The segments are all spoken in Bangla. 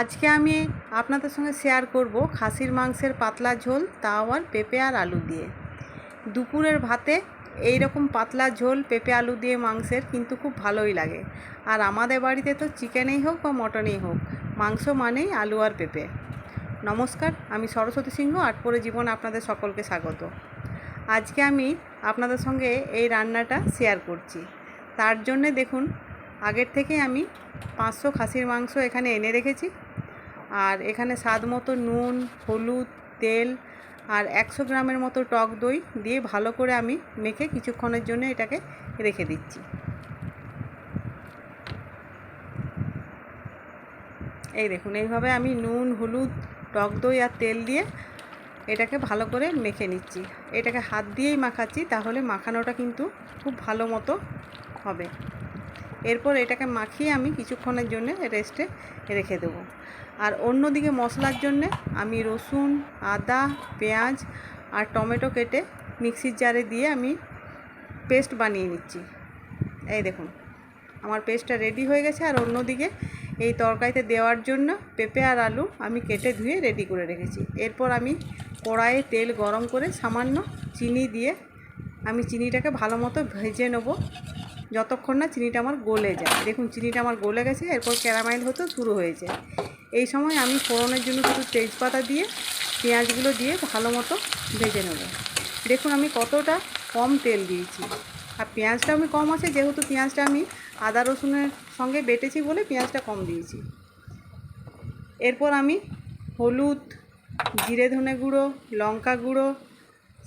আজকে আমি আপনাদের সঙ্গে শেয়ার করব খাসির মাংসের পাতলা ঝোল, তাও আর পেঁপে আর আলু দিয়ে। দুপুরের ভাতে এই রকম পাতলা ঝোল, পেঁপে আলু দিয়ে মাংসের কিন্তু খুব ভালোই লাগে। আর আমাদের বাড়িতে তো চিকেনেই হোক বা মটনেই হোক, মাংস মানেই আলু আর পেঁপে। নমস্কার, আমি সরস্বতী সিংহ, আটপরে জীবন আপনাদের সকলকে স্বাগত। আজকে আমি আপনাদের সঙ্গে এই রান্নাটা শেয়ার করছি। তার জন্যে দেখুন, আগের থেকে আমি পাঁচশো খাসির মাংস এখানে এনে রেখেছি। আর এখানে স্বাদ মতো নুন, হলুদ, তেল আর একশো গ্রামের মতো টক দই দিয়ে ভালো করে আমি মেখে কিছুক্ষণের জন্য এটাকে রেখে দিচ্ছি। এই দেখুন, এইভাবে আমি নুন, হলুদ, টক দই আর তেল দিয়ে এটাকে ভালো করে মেখে নিচ্ছি। এটাকে হাত দিয়েই মাখাচ্ছি, তাহলে মাখানোটা কিন্তু খুব ভালো মতো হবে। এরপর এটাকে মাখিয়ে আমি কিছুক্ষণের জন্য রেস্টে রেখে দেবো। আর অন্যদিকে মশলার জন্যে আমি রসুন, আদা, পেঁয়াজ আর টমেটো কেটে মিক্সির জারে দিয়ে আমি পেস্ট বানিয়ে নিচ্ছি। এই দেখুন, আমার পেস্টটা রেডি হয়ে গেছে। আর অন্যদিকে এই তরকারিতে দেওয়ার জন্য পেঁপে আর আলু আমি কেটে ধুয়ে রেডি করে রেখেছি। এরপর আমি কড়াইয়ে তেল গরম করে সামান্য চিনি দিয়ে আমি চিনিটাকে ভালো মতো ভেজে নেব। যতক্ষণ না চিনিটা আমার গলে যায়। দেখুন, চিনিটা আমার গলে গেছে, এরপর ক্যারামাইল হতে শুরু হয়েছে। এই সময় আমি ফোড়নের জন্য কিছু তেজপাতা দিয়ে, পেঁয়াজগুলো দিয়ে ভালো মতো ভেজে নেব। দেখুন, আমি কতটা কম তেল দিয়েছি। আর পেঁয়াজটা আমি কম আছে, যেহেতু পেঁয়াজটা আমি আদা রসুনের সঙ্গে বেটেছি বলে পেঁয়াজটা কম দিয়েছি। এরপর আমি হলুদ, জিরে ধনে গুঁড়ো, লঙ্কা গুঁড়ো,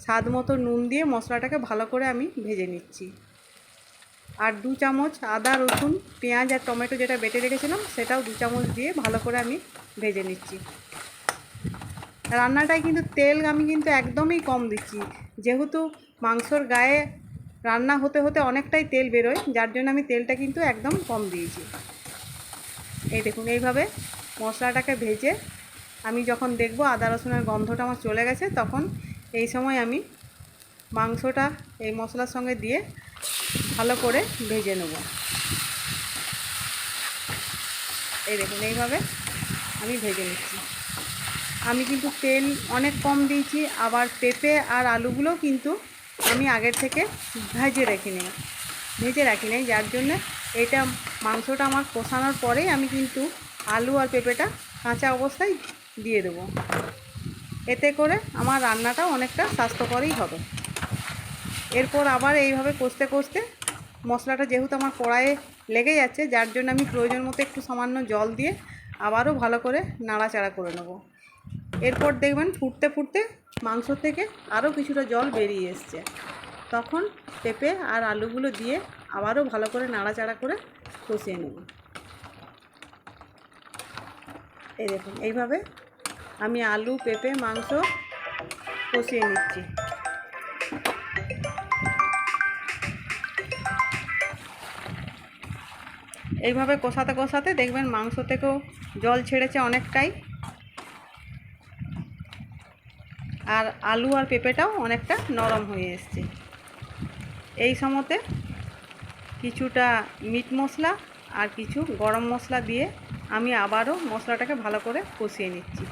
স্বাদ মতো নুন দিয়ে মশলাটাকে ভালো করে আমি ভেজে নিচ্ছি। আর দু চামচ আদা, রসুন, পেঁয়াজ আর টমেটো যেটা বেটে রেখেছিলাম, সেটাও দু চামচ দিয়ে ভালো করে আমি ভেজে নিচ্ছি। রান্নাটায় কিন্তু তেল আমি কিন্তু একদমই কম দিচ্ছি। যেহেতু মাংসর গায়ে রান্না হতে হতে অনেকটাই তেল বেরোয়, যার জন্য আমি তেলটা কিন্তু একদম কম দিয়েছি। এই দেখুন, এইভাবে মশলাটাকে ভেজে আমি যখন দেখব আদা রসুনের গন্ধটা আমার চলে গেছে, তখন এই সময় আমি মাংসটা এই মশলার সঙ্গে দিয়ে ভালো করে ভেজে নেব। এই দেখুন, এইভাবে আমি ভেজে নিচ্ছি। আমি কিন্তু তেল অনেক কম দিয়েছি, আবার পেঁপে আর আলুগুলোও কিন্তু আমি আগের থেকে ভেজে রেখে নিই, ভেজে রাখি নেই, যার জন্য এটা মাংসটা আমার কষানোর পরেই আমি কিন্তু আলু আর পেঁপেটা কাঁচা অবস্থায় দিয়ে দেবো। এতে করে আমার রান্নাটা অনেকটা স্বাস্থ্যকরই হবে। এরপর আবার এইভাবে কষতে কষতে মশলাটা যেহেতু আমার কড়াইয়ে লেগে যাচ্ছে, যার জন্য আমি প্রয়োজন মতো একটু সামান্য জল দিয়ে আবারও ভালো করে নাড়াচাড়া করে নেব। এরপর দেখবেন ফুটতে ফুটতে মাংস থেকে আরও কিছুটা জল বেরিয়ে এসছে। তখন পেঁপে আর আলুগুলো দিয়ে আবারও ভালো করে নাড়াচাড়া করে কষিয়ে নেব। এই দেখুন, এইভাবে আমি আলু, পেঁপে, মাংস কষিয়ে নিচ্ছি। এইভাবে কষাতে কষাতে দেখবেন মাংস থেকেও জল ছেড়েছে অনেকটাই। আর আলু আর পেঁপেটাও অনেকটা নরম হয়ে এসছে। এই সময়তে কিছুটা মিট মশলা আর কিছু গরম মশলা দিয়ে আমি আবারও মশলাটাকে ভালো করে কষিয়ে নিচ্ছি।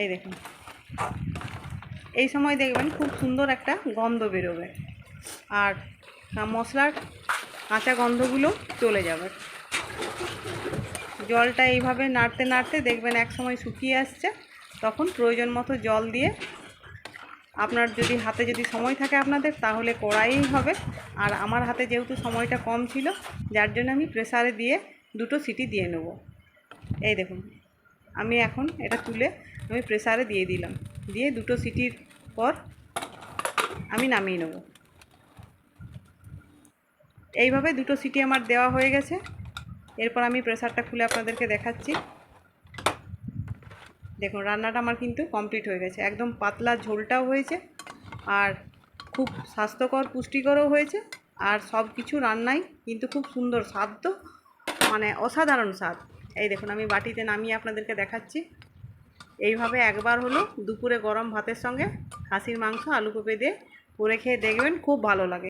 এই দেখুন। এই সময় দেখবেন খুব সুন্দর একটা গন্ধ বেরোবে। আর মশলার কাঁচা গন্ধগুলো চলে যাবে। জলটা এইভাবে নাড়তে নাড়তে দেখবেন এক সময় শুকিয়ে আসছে, তখন প্রয়োজন মতো জল দিয়ে আপনার যদি হাতে যদি সময় থাকে আপনাদের, তাহলে কড়াইই হবে। আর আমার হাতে যেহেতু সময়টা কম ছিল, যার জন্য আমি প্রেসারে দিয়ে দুটো সিটি দিয়ে নেব। এই দেখুন, আমি এখন এটা তুলে আমি প্রেসারে দিয়ে দিলাম। দিয়ে দুটো সিটির পর আমি নামিয়ে নেব। এইভাবে দুটো সিটি আমার দেওয়া হয়ে গেছে। এরপর আমি প্রেসারটা খুলে আপনাদেরকে দেখাচ্ছি। দেখুন, রান্নাটা আমার কিন্তু কমপ্লিট হয়ে গেছে। একদম পাতলা ঝোলটাও হয়েছে আর খুব স্বাস্থ্যকর, পুষ্টিকরও হয়েছে। আর সব কিছু রান্নাই কিন্তু খুব সুন্দর, স্বাদ তো মানে অসাধারণ স্বাদ। এই দেখুন, আমি বাটিতে নামিয়ে আপনাদেরকে দেখাচ্ছি। এইভাবে একবার হলো দুপুরে গরম ভাতের সঙ্গে খাসির মাংস, আলু পেঁপে দিয়ে করে খেয়ে দেখবেন খুব ভালো লাগে।